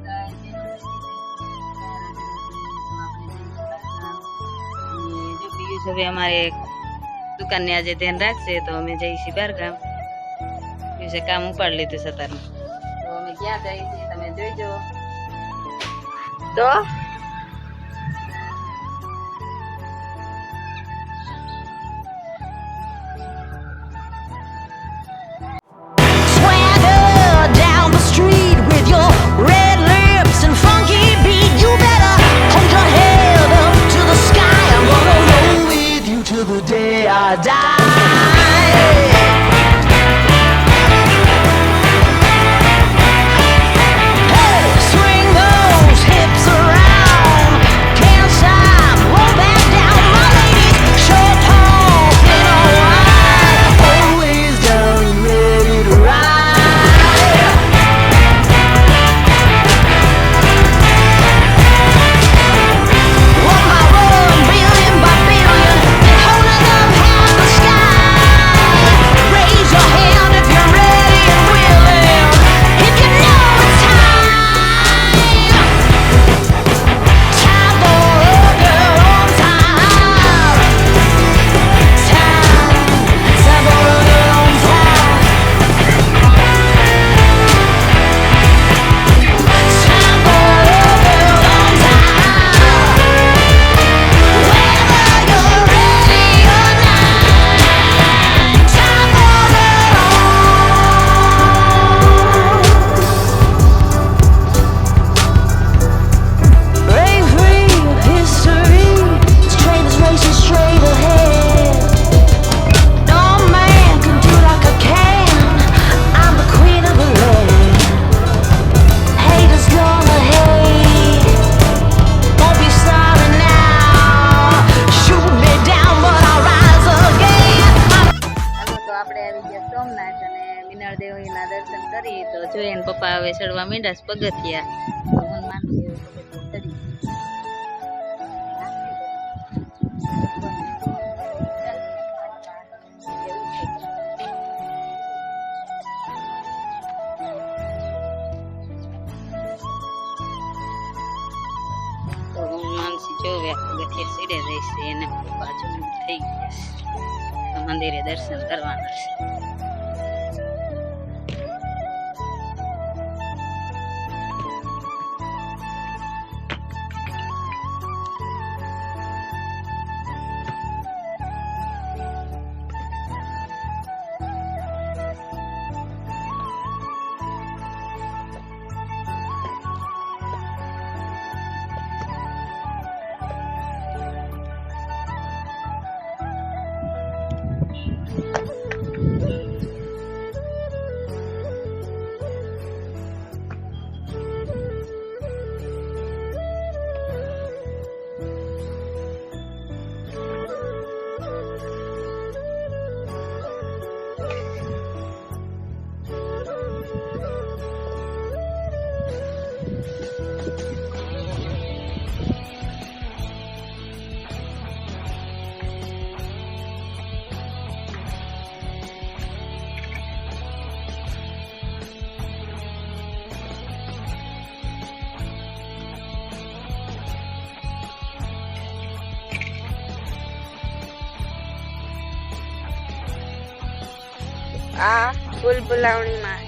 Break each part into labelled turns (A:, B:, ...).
A: બધા પિયુષ અમારે દુકાનને આજે ધ્યાન રાખશે તો અમે જઈશું બહારગામ પિયુષે કામ ઉપાડ લીધું સતારનું તો અમે ક્યાં જઈએ તમે જોઈજો તો પગથિયા જોવે પગથિયા સીડે જઈશ એને બાજુ થઈ ગયા મંદિરે દર્શન કરવાના છે આ ફૂલ ફુલાવણીમાં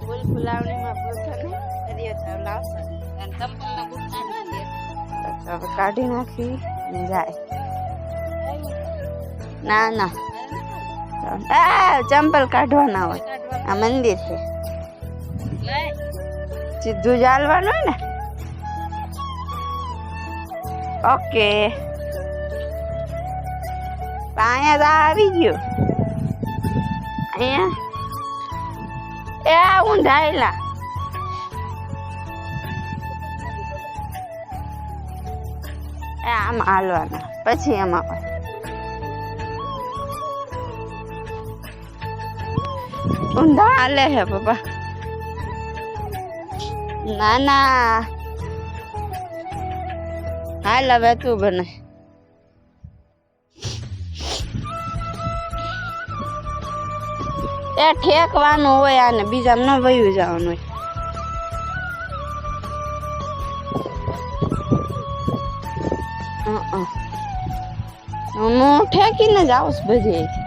A: ફૂલ ફુલાવણીમાં પૂછો ને દરિયો કાઢી નાખી જાય. ના ના. ચંપલ કાઢવાના હોય. આ મંદિર છે. સીધું જ હાલવાનું ને? ઓકે. અહીંયા તો આવી ગયું. અહીંયા? એ ઊંધાયેલા. એ આમ હાલવાના. પછી એમાં ઊંધા હાલે હે પપ્પા ના ના હાલ હવે તું બને.
B: એ ઠેકવાનું હોય આને, બીજામાં ન વયું જવાનું હોય. હું ઠેકીને જ આવું બધી.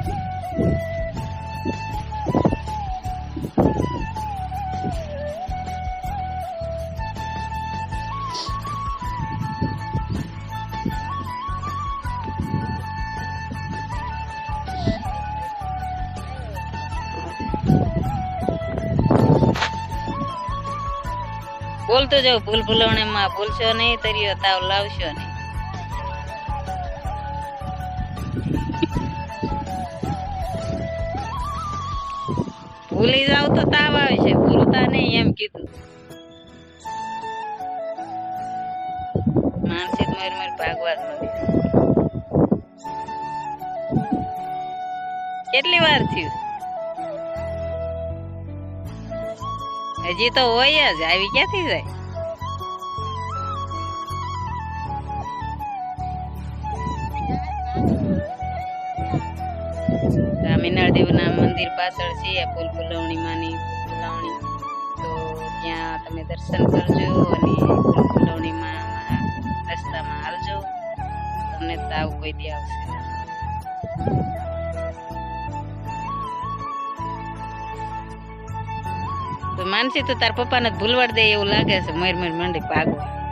C: જાવ ભૂલ ભૂલવણીમાં ભૂલશો નહીં તરીયો તાવ લાવશો નહીં. ભૂલી જાવ તો તાવ આવશે ભૂલતા નહીં એમ કીધું. માનસિક મર મર ભાગવા કેટલી વાર થયું? હજી તો હોય જ, આવી ક્યાંથી જાય? દેવના મંદિર પાછળ છે, આ પુલ ફુલવણી માની ફુલવણી તો ત્યાં તમે દર્શન કરજો અને ફૂલ ફુલવણીમાં રસ્તામાં હાલજો. તમને તાવ કોઈ દી આવશે. તો માનસી તો તાર પપ્પાને ભૂલવાડ દે એવું લાગે છે મર મર મંડી ભાગવા.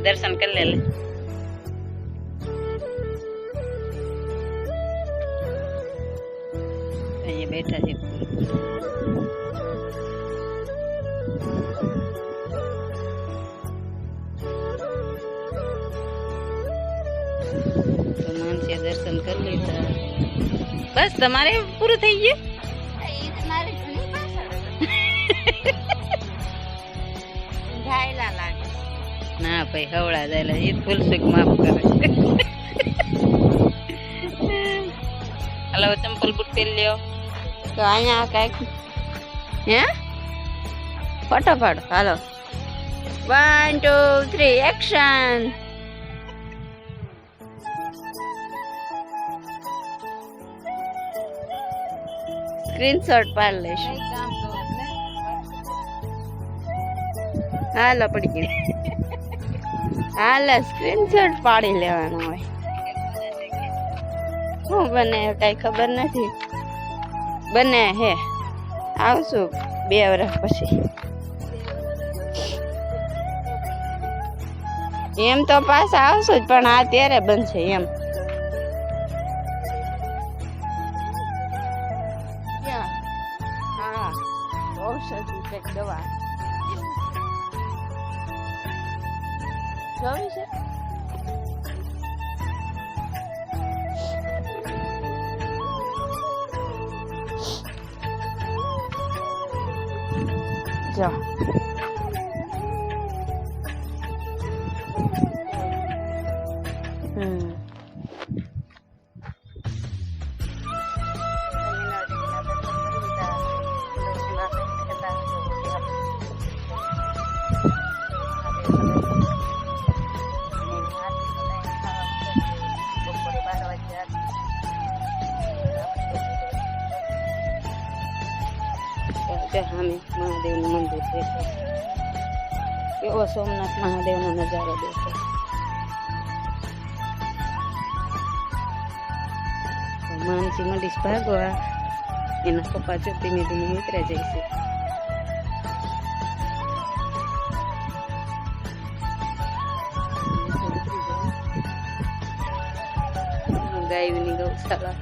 C: ગઈ તો દર્શન કરી લે લે અહીંયા બેઠા છે તો માનસીએ દર્શન કરી લીધા બસ તમારે પૂરું થઈ ગયું ના ભાઈ હવળા જાય એ ફૂલ સુખ માફ કરે. હલો ચંપલ બુટ પહેરી લ્યો.
B: તો અહીંયા કંઈક હે? ફોટો પાડો. હાલો. One two three action screenshot પાડી લઈશું. હાલો પડી ગઈ. હાલો સ્ક્રીનશોટ પાડી લેવાનો હોય. શું બને કઈ ખબર નથી. બને હે. આવશું બે વર્ષ પછી. એમ તો પાછા આવશું જ, પણ આ ત્યારે બનશે એમ. હા ઔષધિ કંઈક દવા જોઈ છે જો હમ કે સામે મહાદેવનું મંદિર દેખાય એવો સોમનાથ મહાદેવનો નજારો દેખાય. તો માનસી મંડીશ ભાગવા એના પપ્પા જો ધીમે ધીમે નીકળ્યા જાય છે. ગાયની ગૌશાળા.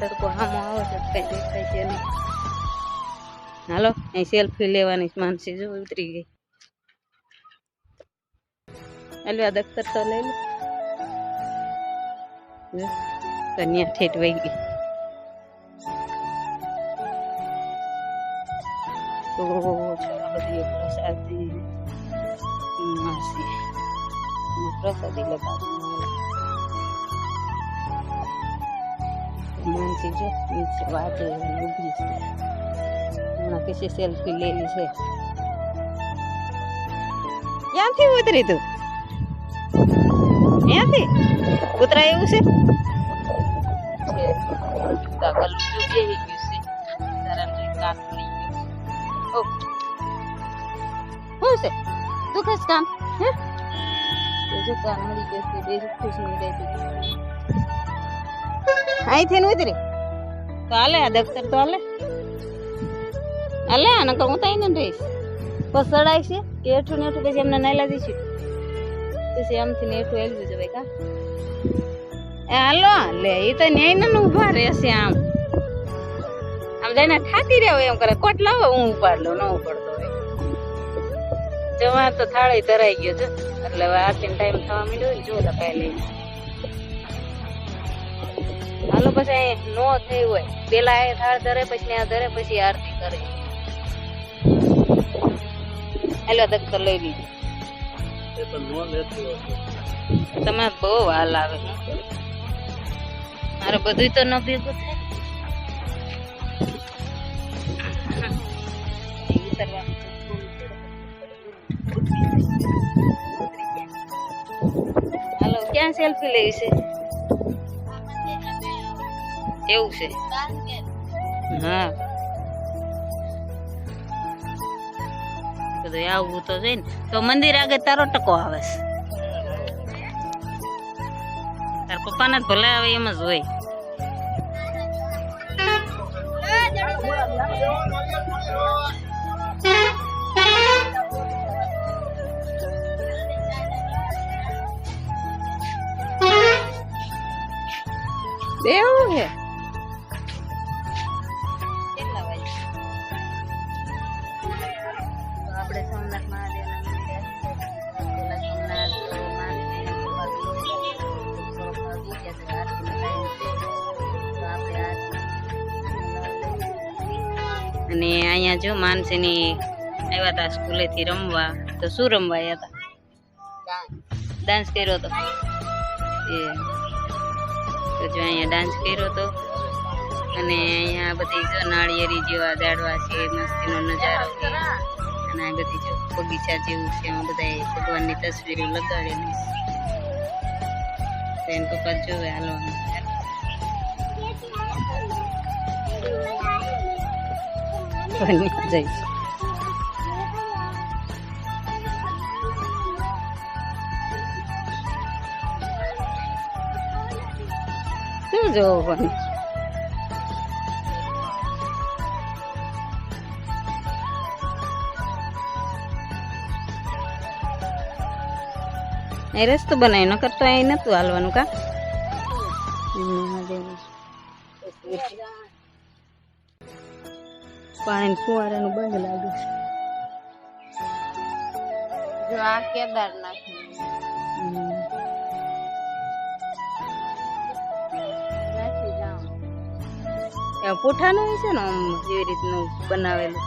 B: તડકો હામો આવે છે, કઈ દેખાય છે નહીં. હાલો, અહીં સેલ્ફી લેવાની માનસી જો ઉતરી ગઈ. હાલો, આ દફતર તો લઈ લો. કન્યા ઠેઠ વહી ગઈ. તો બધી પ્રસાદી. માસી પ્રસાદી લગાવી જો વાતે ઊભી છે. હમણાં કિસી સેલ્ફી લેવી છે ક્યાંથી ઉતરી તું
C: અહીંયાથી કૂતરા એવું છે છે તો આ ગલું જો બેહી ગયું છે તારાને જોઈ કાન પડી ગયું ઓ શું છે તું ખેસ કાન હે તો જો કાન મળી ગયો છે બે ખુશ નહીં રહેતી અહીંથી ને ઉતરી તો હાલે આ દફતર તો હાલે હાલે આને હું તો અહીં રહીશ. બસ ચડાય છે, કે એઠું ને એઠું પછી એમને નાયલા દઈશું પછી આમથી ને હેઠું હેલવું જવાય કા? એ હાલો, લે એ તો ન્યાય ને ઊભા રહેશે આમ. આમ જઈને ઠાકી રહ્યો એમ કરે. કોટ લાવો, હું ઉપાડ લઉં, ન ઉપાડતો જવા તો થાળે ધરાઈ ગયો છે. એટલે હવે આરતી ટાઈમ થવા મળ્યો જો લખાય લઈ હાલો, પછી નો થઈ હોય. પેલા એ થાળ ધરે પછી આ ધરે પછી આરતી કરે. હાલો તો લઈ લીધું. તમે બહુ હાલ આવે મારે બધું તો ન ભેગું થાય. હાલો ક્યાં સેલ્ફી લેવી છે? એવું છે. હા. બધું આવું તો છે ને. તો મંદિર આગળ તારો ટકો આવે છે. તાર પપ્પાને ભલે આવે એમ જ હોય. એવું છે અને અહીંયા જો માનસીની આવ્યા હતા સ્કૂલેથી રમવા. તો શું રમવા આવ્યા હતા ડાન્સ કર્યો હતો એ. તો જો અહીંયા ડાન્સ કર્યો હતો અને અહીંયા બધી જો નાળિયેરી જેવા ઝાડવા છે, મસ્તીનો નજારો છે. અને આ બધી જો બગીચા જેવું છે એમાં બધા ભગવાનની તસવીરો લગાડેલી છે. એને પપ્પા જોવે હાલવાનું જઈશ શું જોવો પણ? એ રસ્તો બનાવી નકર તો અહીં નતું હાલવાનું કા? તસવીર. પાણી ફુવારાનું બંધ લાગે. છે
D: જો આ કેદારનાથ
C: પૂઠાનું છે ને આમ જેવી રીતનું બનાવેલું?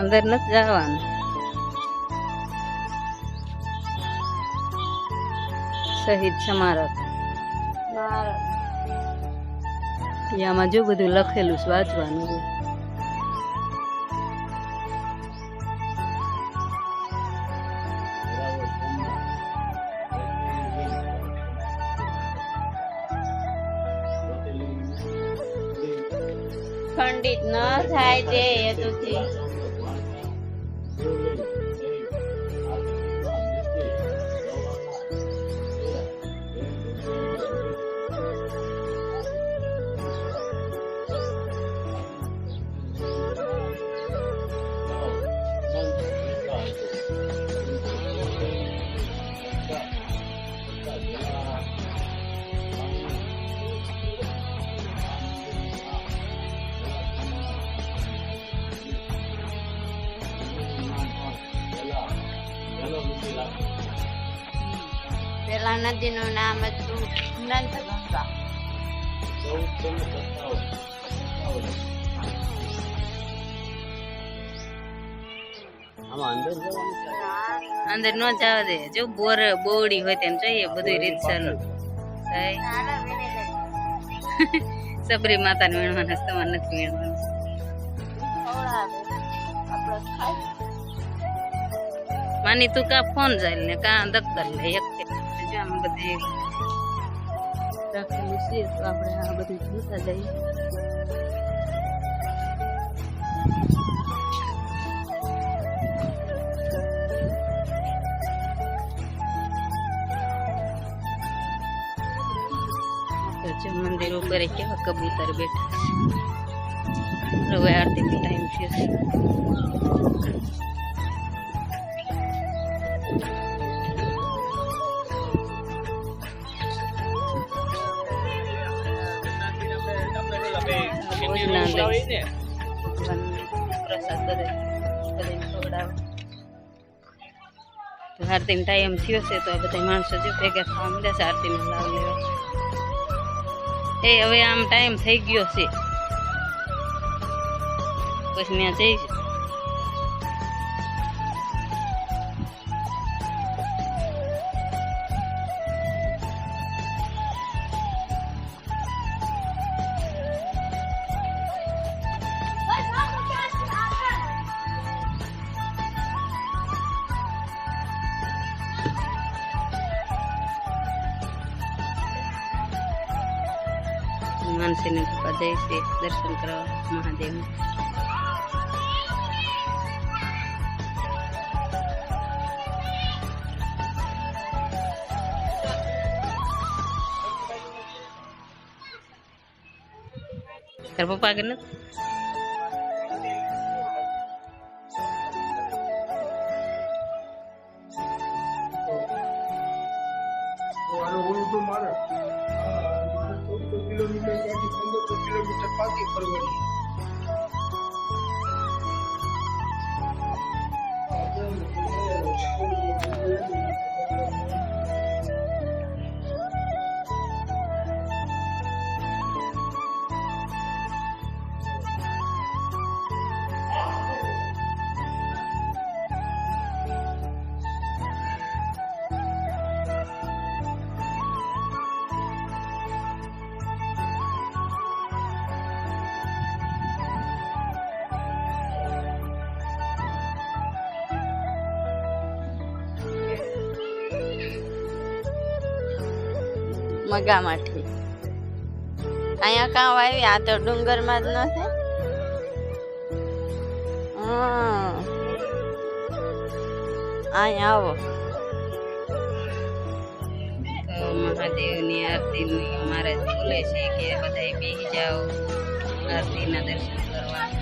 C: અંદર નથી જવાનું. શહીદ સ્મારક આમાં જો બધું લખેલું છે વાંચવાનું
D: ખંડિત ન થાય તે હેતુથી. પેલા નદીનું નામ હતું નંદગંગા
C: અંદર ન જવા દે જો બોર બોવડી હોય તેમ જોઈએ બધું રીતસર સબરી માતાને વીણવાના છે, તમારે નથી વીણવાનું
B: ખવડાવે આપણે ખાઈ
C: માની તું કા ફોન જાય ને કા દફતર લે એક આમ બધી
B: રાખેલું છે, તો આપણે આ બધું જોતા જઈએ.
C: મંદિર ઉપર કેવા કબૂતર બેઠા હવે આરતી ટાઈમ છે. ભોજનાલય. ભગવાનને પ્રસાદ બધાને ખવડાવે. તો આરતીનો ટાઈમ થયો છે તો આ બધા માણસો જો ભેગા થવા માંડ્યા છે આરતીનો લાભ લેવા એ હવે આમ ટાઈમ થઈ ગયો છે પછી ત્યાં જઈશું માનસીને કૃપા જય શ્રી દર્શન કરવા મહાદેવ. પપ્પા આગળ
E: કિલોમીટર પાછી
B: મગામાઠી અહીંયા કાં વાવી? આ તો ડુંગરમાં જ નથી. અહીંયા આવો.
C: મહાદેવની આરતીની અમારે ભૂલે છે કે બધા બેસી જાઓ આરતીના દર્શન કરવા.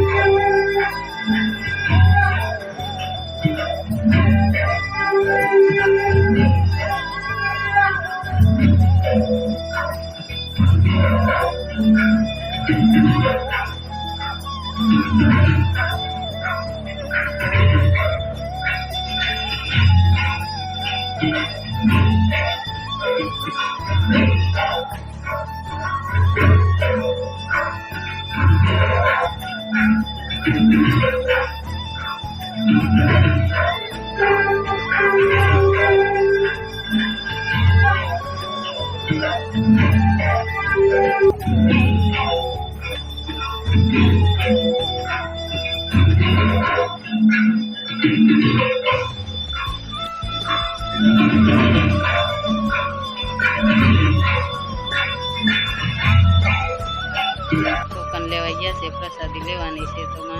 C: ટોકન લેવા છે પ્રસાદી લેવાની છે તો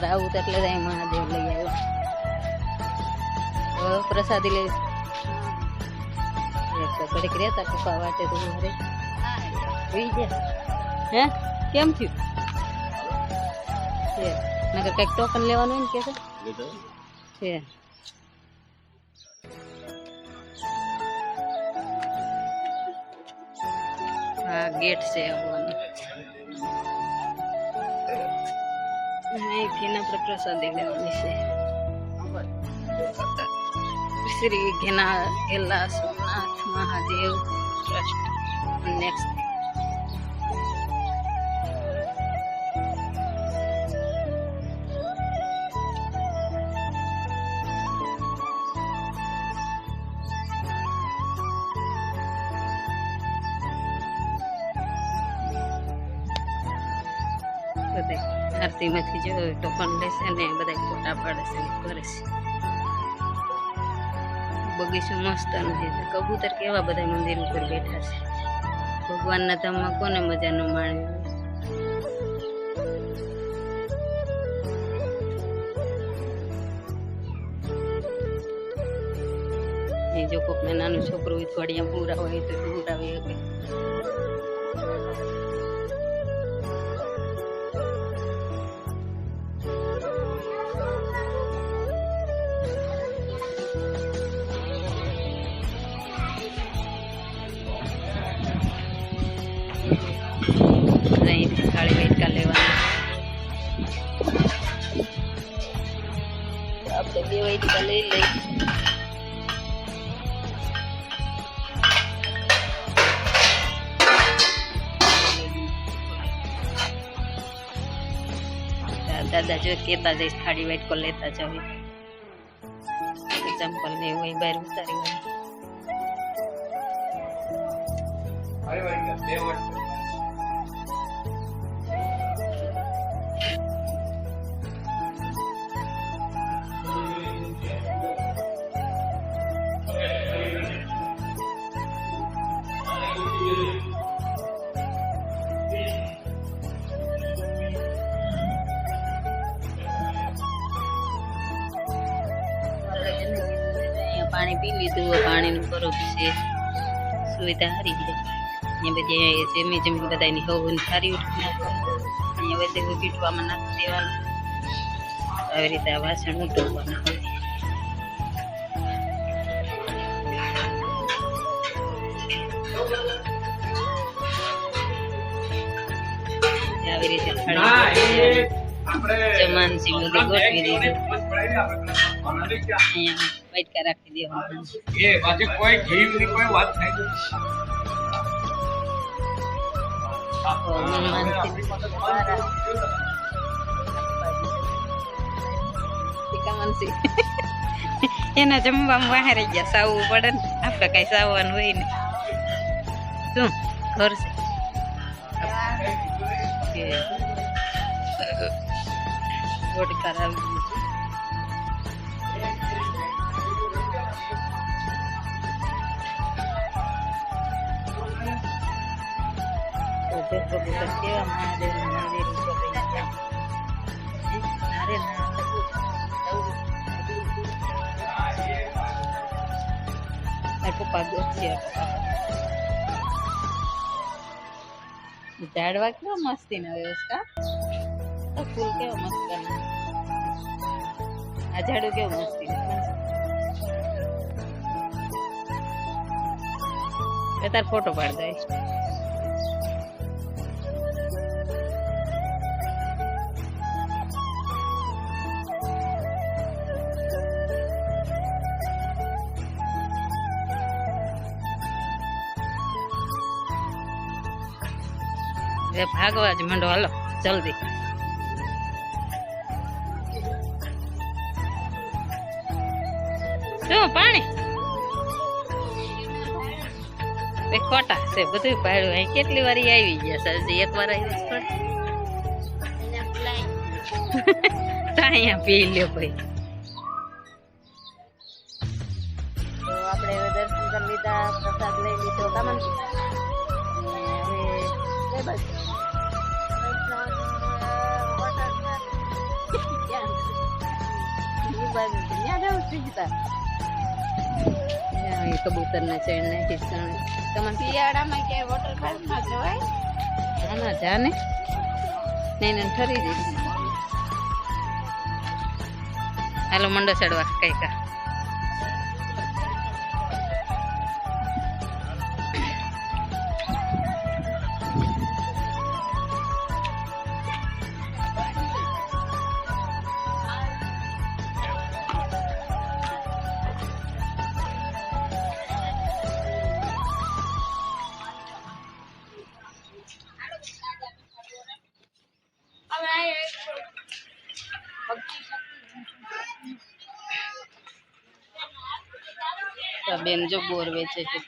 C: મજા આવી એટલે ત્યાં મહાદેવ લઈ આવ્યો. પ્રસાદી લઈ ઘડીક રહેતા પપ્પા વાટે તો ઘરે. હે કેમ થયું? છે. નગર કંઈક ટોકન લેવાનું હોય ને કે છે? હા ગેટ છે આવવાનું અહીંથી આપણે પ્રસાદી લેવાની છે શ્રી ઘેના ઘેલા સોમનાથ મહાદેવ ટ્રસ્ટ નેક્સ્ટ આરતીમાંથી જો ટોકન લેશે ને બધા ફોટા પાડે છે ને કરે છે. બગીચો મસ્ત નથી કબૂતર કેવા બધા મંદિર ઉપર બેઠા છે? ભગવાનના ધામમાં કોને મજા ન માણી? એ જો કોકને નાનું છોકરું હોય થોડી પૂરા હોય તો પૂરાવી શકે વેટકા લઈ લઈ દાદા જો કેતા જઈશ થાળી વેટકો લેતા જાવ ચંપલ ને એવું બહાર ઉતારી હોય સુવિધા સારી છે અહીંયા બધી અહીંયા જમી જમી બધાની હવન સારી ઉઠી અહીંયા બધે પીઠવામાં નાખી દેવાનું આવી રીતે આ વાસણ ઉઠવવાના હોય આવી રીતે
F: ના, એ
C: થાળી
F: આપણે
C: જમાનસી બધું ગોઠવી દીધું
F: બસ પડાવી આપણે. મને ક્યાં?
C: અહીંયા વાટકા રાખી દેવાના
F: એ બાજુ કોઈ જીવની કોઈ વાત થાય
C: એના જમવામાં બહાર ગયા સાવવું પડે ને. આપણે કઈ સાવવાનું હોય ને શું? ઘર છે. કે આવી ઝાડવા કેવા મસ્તી ના વ્યવસ્થા. તો ફૂલ કેવો મસ્ત આ ઝાડું કેવું મસ્તી તાર ફોટો પાડ દઈશ. હવે ભાગવા જ મંડો. હાલો જલ્દી. શું પાણી. ખોટા છે બધું પાડ્યું. અહીં કેટલી વાર આવી ગયા સરજી એક વાર આવી ત્યાં અહીંયા પી લ્યો ભાઈ. કબૂતરના ચણ નાખી સણ તમારે
B: શિયાળામાં ક્યાંય વોટર પાર્કમાં જવાય?
C: આના જાને નહીં ફરી ઠરી જઈશ હાલો મંડો ચડવા કઈ કા જો બોર વેચે છે.